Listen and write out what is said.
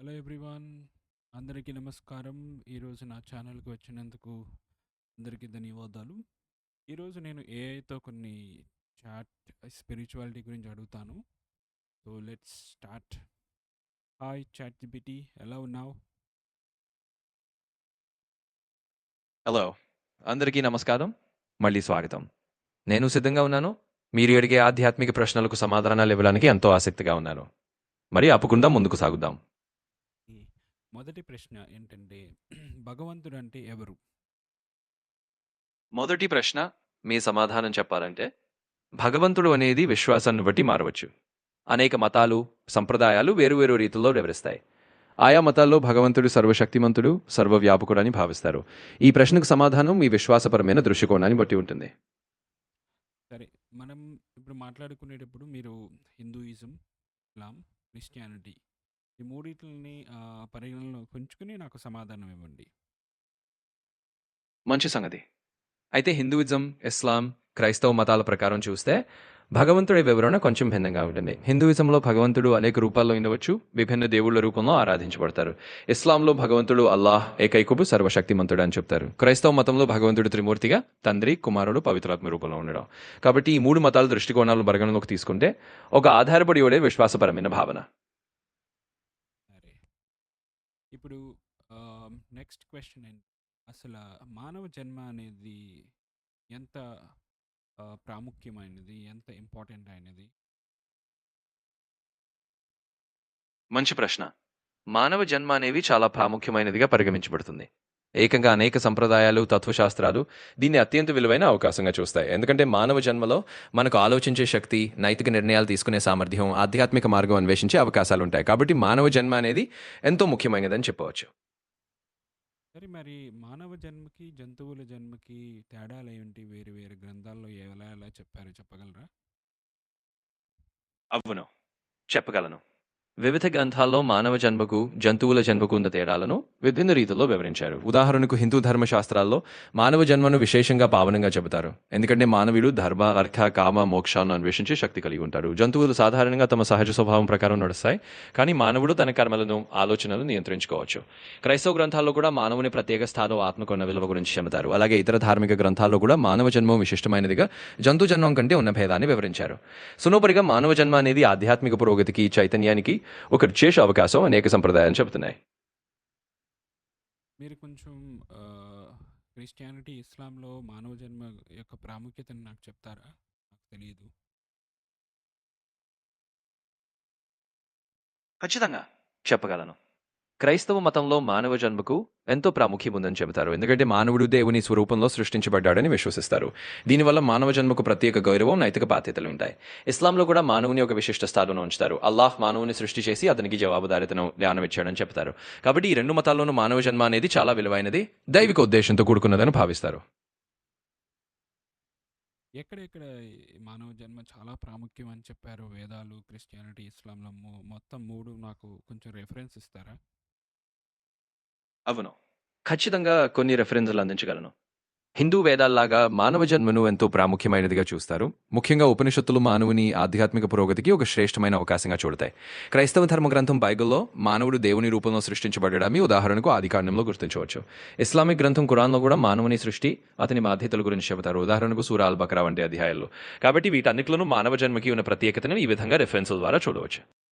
Hello everyone అందరికీ నమస్కారం. ఈరోజు నా ఛానల్కి వచ్చినందుకు అందరికీ ధన్యవాదాలు. ఈరోజు నేను ఏఐతో కొన్ని చాట్ స్పిరిచువాలిటీ గురించి అడుగుతాను. So let's start hi chat GPT ఎలా ఉన్నావు? హలో అందరికీ నమస్కారం. మళ్ళీ స్వాగతం. నేను సిద్ధంగా ఉన్నాను. మీరు అడిగే ఆధ్యాత్మిక ప్రశ్నలకు సమాధానాలు ఇవ్వడానికి ఎంతో ఆసక్తిగా ఉన్నాను. మరి అప్పుకుండా ముందుకు సాగుదాం. మొదటి ప్రశ్న ఏంటంటే భగవంతుడు అంటే ఎవరు? మొదటి ప్రశ్న మీ సమాధానం చెప్పాలంటే భగవంతుడు అనేది విశ్వాసాన్ని బట్టి మారవచ్చు. అనేక మతాలు సంప్రదాయాలు వేరువేరు రీతుల్లో వివరిస్తాయి. ఆయా మతాల్లో భగవంతుడు సర్వశక్తిమంతుడు సర్వవ్యాపకుడు అని భావిస్తారు. ఈ ప్రశ్నకు సమాధానం మీ విశ్వాసపరమైన దృష్టికోణాన్ని బట్టి ఉంటుంది. సరే మనం ఇప్పుడు మాట్లాడుకునేటప్పుడు మీరు హిందూయిజం ఇస్లాం క్రిస్టియానిటీ ఈ మూడింటిని పరిగణనలో ఉంచుకుని నాకు సమాధానం ఇవ్వండి. మంచి సంగతి. అయితే హిందూయిజం ఇస్లాం క్రైస్తవ మతాల ప్రకారం చూస్తే భగవంతుడి వివరణ కొంచెం భిన్నంగా ఉంటుంది. హిందూయిజంలో భగవంతుడు అనేక రూపాల్లో ఉండవచ్చు విభిన్న దేవుళ్ళ రూపంలో ఆరాధించబడతారు. ఇస్లాంలో భగవంతుడు అల్లాహ్ ఏకైకుపు సర్వశక్తిమంతుడు అని చెప్తారు. క్రైస్తవ మతంలో భగవంతుడు త్రిమూర్తిగా తండ్రి కుమారుడు పవిత్రాత్మ రూపంలో ఉండడం. కాబట్టి ఈ మూడు మతాల దృష్టికోణాలు పరిగణలోకి తీసుకుంటే ఒక ఆధారపడి ఉండే విశ్వాసపరమైన భావన సరే ఇప్పుడు నెక్స్ట్ క్వశ్చన్ ఏంటి అసలు మానవ జన్మ అనేది ఎంత ఆ, ప్రాముఖ్యమైనది? ఎంత ఇంపార్టెంట్ అయినది? మంచి ప్రశ్న. మానవ జన్మ అనేవి చాలా ప్రాముఖ్యమైనదిగా పరిగణించబడుతుంది. ఏకంగా అనేక సంప్రదాయాలు తత్వశాస్త్రాలు దీన్ని అత్యంత విలువైన అవకాశంగా చూస్తాయి. ఎందుకంటే మానవ జన్మలో మనకు ఆలోచించే శక్తి నైతిక నిర్ణయాలు తీసుకునే సామర్థ్యం ఆధ్యాత్మిక మార్గం అన్వేషించే అవకాశాలు ఉంటాయి. కాబట్టి మానవ జన్మ అనేది ఎంతో ముఖ్యమైనదని చెప్పవచ్చు. సరే మరి మానవ జన్మకి జంతువుల జన్మకి తేడాలు ఏంటి వేరు వేరు గ్రంథాల్లో ఎలా ఎలా చెప్పారో చెప్పగలరా? అవును. చెప్పగలను. వివిధ గ్రంథాల్లో మానవ జన్మకు జంతువుల జన్మకు ఉన్న తేడాలను విభిన్న రీతిలో వివరించారు. ఉదాహరణకు హిందూ ధర్మశాస్త్రాల్లో మానవ జన్మను విశేషంగా పావనంగా చెబుతారు. ఎందుకంటే మానవుడు ధర్మ అర్థ కామ మోక్షాలను అన్వేషించే శక్తి కలిగి ఉంటారు. జంతువులు సాధారణంగా తమ సహజ స్వభావం ప్రకారం నడుస్తాయి. కానీ మానవుడు తన కర్మలను ఆలోచనలు నియంత్రించుకోవచ్చు. క్రైస్తవ గ్రంథాల్లో కూడా మానవుని ప్రత్యేక స్థానం ఆత్మకున్న విలువ గురించి చెబుతారు. అలాగే ఇతర ధార్మిక గ్రంథాల్లో కూడా మానవ జన్మం విశిష్టమైనదిగా జంతు జన్మం కంటే ఉన్న భేదాన్ని వివరించారు. సునోపరిగా మానవ జన్మ అనేది ఆధ్యాత్మిక పురోగతికి చైతన్యానికి ఒక విశేష అవకాశం అనేక సంప్రదాయాలు చెబుతున్నాయి మీరు కొంచెం క్రిస్టియానిటీ ఇస్లాంలో మానవ జన్మ యొక్క ప్రాముఖ్యతను నాకు చెప్తారా? నాకు తెలియదు. ఖచ్చితంగా చెప్పగలను. క్రైస్తవ మతంలో మానవ జన్మకు ఎంతో ప్రాముఖ్యం ఉందని చెబుతారు. ఎందుకంటే మానవుడు దేవుని స్వరూపంలో సృష్టించబడ్డాడని విశ్వసిస్తారు. దీనివల్ల మానవ జన్మకు ప్రత్యేక గౌరవం నైతిక బాధ్యతలు ఉంటాయి. ఇస్లాంలో కూడా మానవుని ఒక విశిష్ట స్థానంలో ఉంచుతారు. అల్లాహ్ మానవుని సృష్టి చేసి అతనికి జవాబుదారితను ధ్యానం ఇచ్చాడని చెప్తారు కాబట్టి ఈ రెండు మతాల్లోనూ మానవ జన్మ అనేది చాలా విలువైనది దైవిక ఉద్దేశంతో కూడుకున్నదని భావిస్తారు. ఎక్కడెక్కడ మానవ జన్మ చాలా ప్రాముఖ్యం అని చెప్పారు? వేదాలు క్రిస్టియానిటీ ఇస్లాంలో మొత్తం మూడు నాకు కొంచెం రెఫరెన్స్ ఇస్తారా? అవును. ఖచ్చితంగా కొన్ని రెఫరెన్స్లు అందించగలను. హిందూ వేదాల్లాగా మానవ జన్మను ఎంతో ప్రాముఖ్యమైనదిగా చూస్తారు. ముఖ్యంగా ఉపనిషత్తులు మానవుని ఆధ్యాత్మిక పురోగతికి ఒక శ్రేష్టమైన అవకాశంగా చూడతాయి. క్రైస్తవ ధర్మ గ్రంథం బైబిల్లో మానవుడు దేవుని రూపంలో సృష్టించబడడాన్ని ఉదాహరణకు ఆదికాండంలో గుర్తించవచ్చు. ఇస్లామిక్ గ్రంథం కురాన్లో కూడా మానవుని సృష్టి అతని బాధ్యతల గురించి చెబుతారు. ఉదాహరణకు సూర అల్ బక్రా వంటి అధ్యాయాలు కాబట్టి వీటన్నిటిలోనూ మానవ జన్మకి ఉన్న ప్రత్యేకతను ఈ విధంగా రెఫరెన్స్ల ద్వారా చూడవచ్చు.